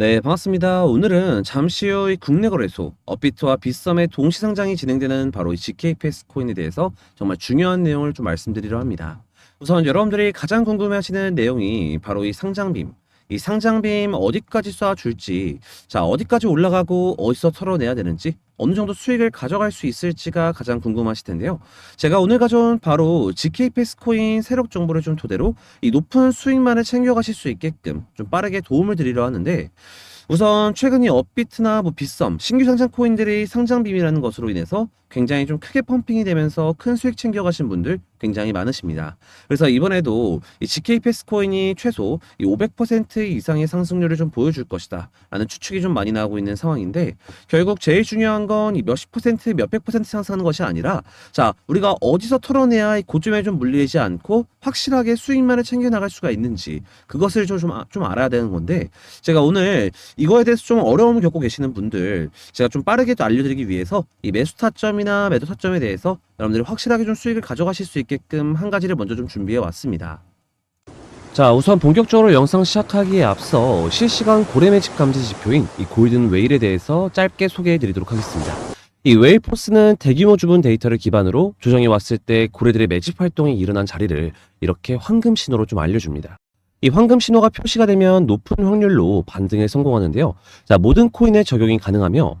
네, 반갑습니다. 오늘은 잠시 후이 국내 거래소 업비트와 빗썸의 동시 상장이 진행되는 바로 이 GKPS 코인에 대해서 정말 중요한 내용을 좀 말씀드리려 합니다. 우선 여러분들이 가장 궁금해하시는 내용이 바로 이 상장빔. 이 상장빔 어디까지 쏴줄지, 자, 어디까지 올라가고 어디서 털어내야 되는지, 어느 정도 수익을 가져갈 수 있을지가 가장 궁금하실 텐데요. 제가 오늘 가져온 바로 GKPS 코인 세력 정보를 좀 토대로 이 높은 수익만을 챙겨가실 수 있게끔 좀 빠르게 도움을 드리려 하는데 우선 최근 이 업비트나 뭐 빗썸 신규 상장 코인들이 상장 빔이라는 것으로 인해서 굉장히 좀 크게 펌핑이 되면서 큰 수익 챙겨가신 분들 굉장히 많으십니다. 그래서 이번에도 이 GKPS 코인이 최소 이500% 이상의 상승률을 좀 보여줄 것이다 라는 추측이 좀 많이 나오고 있는 상황인데 결국 제일 중요한 건 이 몇십 퍼센트 몇백 퍼센트 상승하는 것이 아니라 자 우리가 어디서 털어내야 이 고점에 좀 물리지 않고 확실하게 수익만을 챙겨 나갈 수가 있는지 그것을 좀, 좀, 아- 좀 알아야 되는 건데 제가 오늘 이거에 대해서 좀 어려움을 겪고 계시는 분들 제가 좀 빠르게 또 알려드리기 위해서 이 매수 타점이나 매도 타점에 대해서 여러분들이 확실하게 좀 수익을 가져가실 수 있게끔 한 가지를 먼저 좀 준비해 왔습니다. 자, 우선 본격적으로 영상 시작하기에 앞서 실시간 고래 매집 감지 지표인 이 골든 웨일에 대해서 짧게 소개해 드리도록 하겠습니다. 이 웨일 포스는 대규모 주문 데이터를 기반으로 조정이 왔을 때 고래들의 매집 활동이 일어난 자리를 이렇게 황금 신호로 좀 알려줍니다. 이 황금 신호가 표시가 되면 높은 확률로 반등에 성공하는데요. 자, 모든 코인에 적용이 가능하며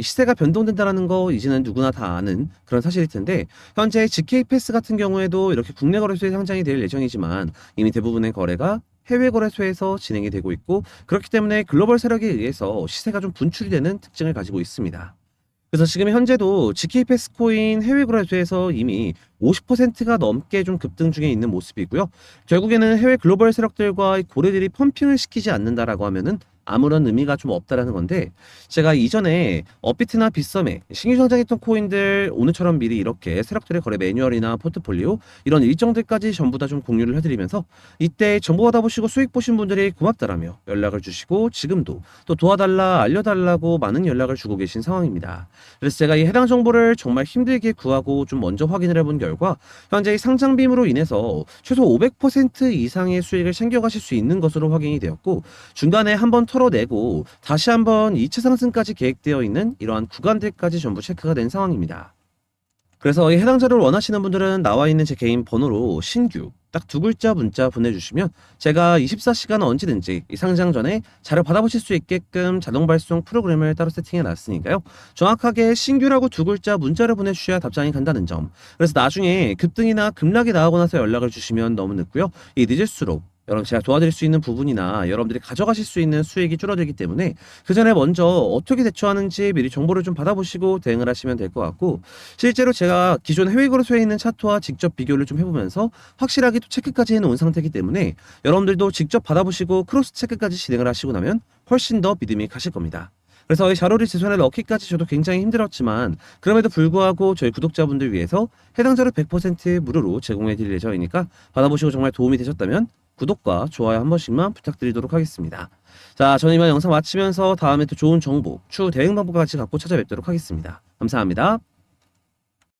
시세가 변동된다는 거 이제는 누구나 다 아는 그런 사실일 텐데 현재 GK패스 같은 경우에도 이렇게 국내 거래소에 상장이 될 예정이지만 이미 대부분의 거래가 해외 거래소에서 진행이 되고 있고 그렇기 때문에 글로벌 세력에 의해서 시세가 좀 분출이 되는 특징을 가지고 있습니다. 그래서 지금 현재도 GK패스 코인 해외 거래소에서 이미 50%가 넘게 좀 급등 중에 있는 모습이고요. 결국에는 해외 글로벌 세력들과 이 고래들이 펌핑을 시키지 않는다라고 하면은 아무런 의미가 좀 없다라는 건데 제가 이전에 업비트나 빗썸에 신규 상장했던 코인들 오늘처럼 미리 이렇게 세력들의 거래 매뉴얼이나 포트폴리오 이런 일정들까지 전부 다 좀 공유를 해드리면서 이때 정보 받아보시고 수익 보신 분들이 고맙다라며 연락을 주시고 지금도 또 도와달라 알려달라고 많은 연락을 주고 계신 상황입니다. 그래서 제가 이 해당 정보를 정말 힘들게 구하고 좀 먼저 확인을 해본 결과 현재 이 상장빔으로 인해서 최소 500% 이상의 수익을 챙겨가실 수 있는 것으로 확인이 되었고 중간에 한번 털어내고 다시 한번 2차 상승까지 계획되어 있는 이러한 구간들까지 전부 체크가 된 상황입니다. 그래서 이 해당 자료를 원하시는 분들은 나와 있는 제 개인 번호로 신규 딱 두 글자 문자 보내주시면 제가 24시간 언제든지 이 상장 전에 자료 받아보실 수 있게끔 자동 발송 프로그램을 따로 세팅해 놨으니까요. 정확하게 신규라고 두 글자 문자를 보내주셔야 답장이 간다는 점. 그래서 나중에 급등이나 급락이 나오고 나서 연락을 주시면 너무 늦고요. 이 늦을수록 여러분 제가 도와드릴 수 있는 부분이나 여러분들이 가져가실 수 있는 수익이 줄어들기 때문에 그 전에 먼저 어떻게 대처하는지 미리 정보를 좀 받아보시고 대응을 하시면 될 것 같고 실제로 제가 기존 해외 거래소에 있는 차트와 직접 비교를 좀 해보면서 확실하게 또 체크까지 해놓은 상태이기 때문에 여러분들도 직접 받아보시고 크로스 체크까지 진행을 하시고 나면 훨씬 더 믿음이 가실 겁니다. 그래서 이 자료를 제 손에 넣기까지 저도 굉장히 힘들었지만 그럼에도 불구하고 저희 구독자분들 위해서 해당 자료 100% 무료로 제공해 드릴 예정이니까 받아보시고 정말 도움이 되셨다면 구독과 좋아요 한 번씩만 부탁드리도록 하겠습니다. 자, 저는 이만 영상 마치면서 다음에 또 좋은 정보, 추후 대응 방법 같이 갖고 찾아뵙도록 하겠습니다. 감사합니다.